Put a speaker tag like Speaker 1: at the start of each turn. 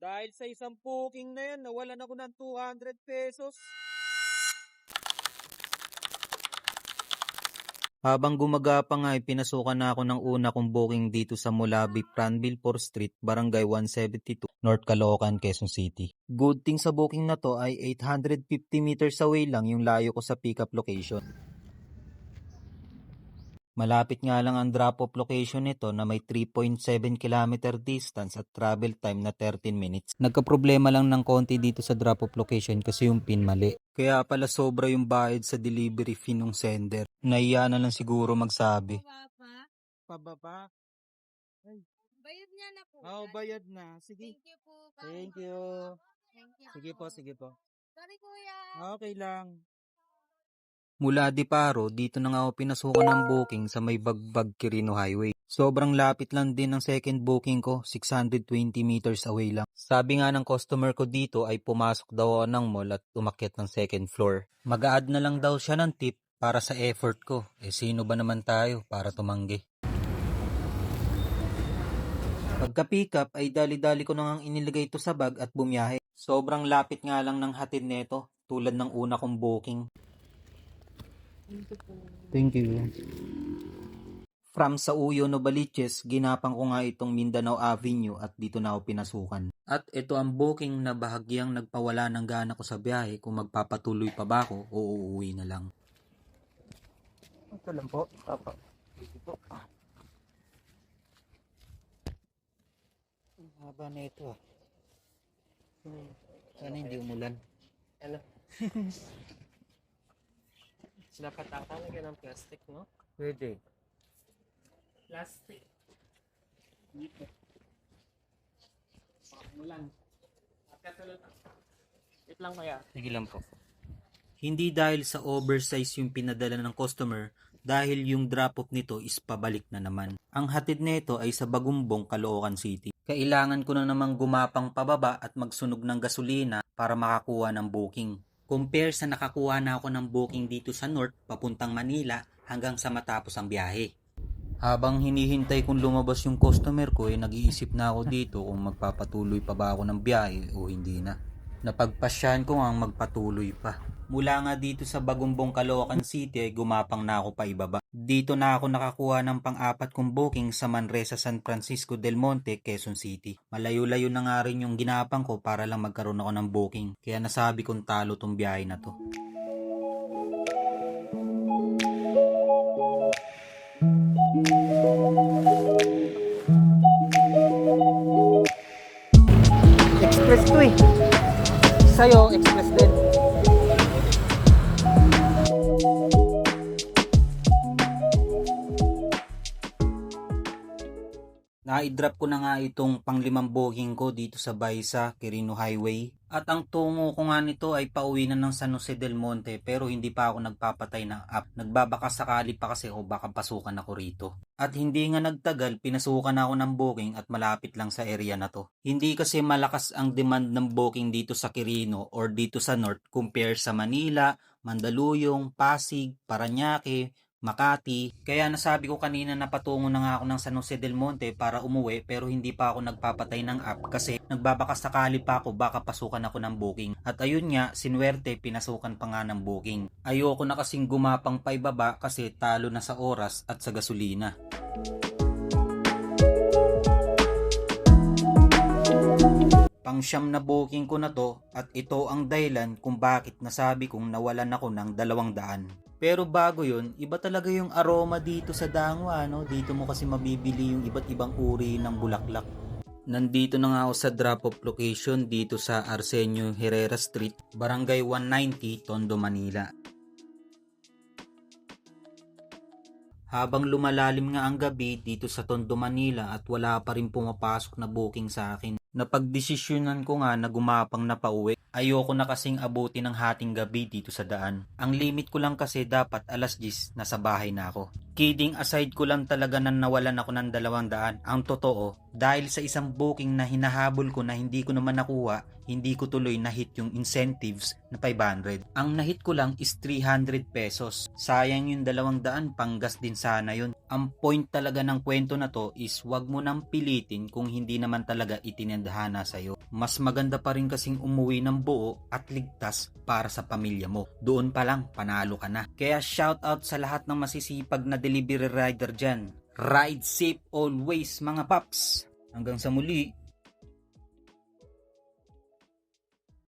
Speaker 1: Dahil sa isang booking na yan, nawalan ako ng 200 pesos. Habang gumagapang nga, pinasukan na ako ng una kong booking dito sa Mulabi, Pranville 4 Street, Barangay 172, North Caloocan, Quezon City. Good thing sa booking na to ay 850 meters away lang yung layo ko sa pickup location. Malapit nga lang ang drop-off location nito na may 3.7 km distance at travel time na 13 minutes. Nagka-problema lang ng konti dito sa drop-off location kasi yung pin mali. Kaya pala sobra yung bayad sa delivery fee nung sender. Naiya na lang siguro magsabi. Pababa?
Speaker 2: bayad niya na po.
Speaker 1: Oo,
Speaker 2: yan.
Speaker 1: bayad na. Sige.
Speaker 2: Thank you po.
Speaker 1: Thank you.
Speaker 2: Thank you
Speaker 1: Sige po, sige po.
Speaker 2: Sorry kuya.
Speaker 1: Okay lang. Mula Diparo, dito na nga ako pinasukan ng booking sa may Bagbag Quirino Highway. Sobrang lapit lang din ng second booking ko, 620 meters away lang. Sabi nga ng customer ko dito ay pumasok daw ako ng mall at umakyat ng second floor. Mag-add na lang daw siya ng tip para sa effort ko. Eh sino ba naman tayo para tumanggi? Pagka-pick up ay dali-dali ko nang inilagay ito sa bag at bumiyahe. Sobrang lapit nga lang ng hatid neto, tulad ng una kong booking. Thank you. From sa Uyo, Novaliches, ginapang ko nga itong Mindanao Avenue at dito na ako pinasukan. At ito ang booking na bahagyang nagpawala ng gana ko sa biyahe kung magpapatuloy pa ba ako o uuwi na lang. Ito lang po, papa. Ito po. Ang haba na ito ah. Sana hindi umulan.
Speaker 3: Ano? Sinapataka lagyan ng plastic, no?
Speaker 1: Pwede.
Speaker 3: Plastic. Dito. Mulan. Katulad. Wait lang kaya.
Speaker 1: Sige lang po. Hindi dahil sa oversize yung pinadala ng customer dahil yung drop-off nito is pabalik na naman. Ang hatid nito ay sa Bagumbong, Caloocan City. Kailangan ko na namang gumapang pababa at magsunog ng gasolina para makakuha ng booking. Compare sa nakakuha na ako ng booking dito sa North papuntang Manila hanggang sa matapos ang biyahe. Habang hinihintay kong lumabas yung customer ko, eh, nag-iisip na ako dito kung magpapatuloy pa ba ako ng biyahe o hindi na. Napagpasyahan ko nga magpatuloy pa. Mula nga dito sa Bagumbong Caloocan City gumapang na ako pa ibaba. Dito na ako nakakuha ng pang-apat kong booking sa Manresa San Francisco del Monte, Quezon City. Malayo-layo na nga rin yung ginapang ko para lang magkaroon ako ng booking. Kaya nasabi kong talo tong biyahe na to. Express to eh. Sa'yo, express Na-drop ko na nga itong panglimang booking ko dito sa Baisa, Quirino Highway. At ang tungo ko nga nito ay pauwi na ng San Jose del Monte pero hindi pa ako nagpapatay ng app. Nagbabaka sakali pa kasi o baka pasukan ako rito. At hindi nga nagtagal, pinasukan ako ng booking at malapit lang sa area na to. Hindi kasi malakas ang demand ng booking dito sa Quirino or dito sa North compare sa Manila, Mandaluyong, Pasig, Paranaque, Makati. Kaya nasabi ko kanina na patungo na nga ako ng San Jose del Monte para umuwi pero hindi pa ako nagpapatay ng app kasi nagbabaka sakali pa ako baka pasukan ako ng booking. At ayun nga, sinwerte pinasukan pa nga ng booking. Ayoko na kasing gumapang pa ibaba kasi talo na sa oras at sa gasolina. Pangsyam na booking ko na to at ito ang dahilan kung bakit nasabi kong nawalan ako ng dalawang daan. Pero bago yun, iba talaga yung aroma dito sa Dangwa, no? Dito mo kasi mabibili yung iba't ibang uri ng bulaklak. Nandito na nga ako sa drop-off location dito sa Arsenio Herrera Street, Barangay 190, Tondo, Manila. Habang lumalalim nga ang gabi dito sa Tondo, Manila at wala pa rin pumapasok na booking sa akin, napagdesisyonan ko nga na gumapang na pauwi. Ayoko na kasing abuti ng hating gabi dito sa daan. Ang limit ko lang kasi dapat alas 10 nasa bahay na ako. Kidding aside ko lang talaga na nawalan ako ng dalawang daan. Ang totoo, dahil sa isang booking na hinahabol ko na hindi ko naman nakuha, hindi ko tuloy na hit yung incentives na 500. Ang nahit ko lang is 300 pesos. Sayang yung dalawang daan, panggas din sana yun. Ang point talaga ng kwento na to is wag mo nang pilitin kung hindi naman talaga itinadhana sa'yo. Mas maganda pa rin kasing umuwi ng buo at ligtas para sa pamilya mo. Doon pa lang, panalo ka na. Kaya shout out sa lahat ng masisipag na delivery rider dyan. Ride safe always mga paps! Hanggang sa muli,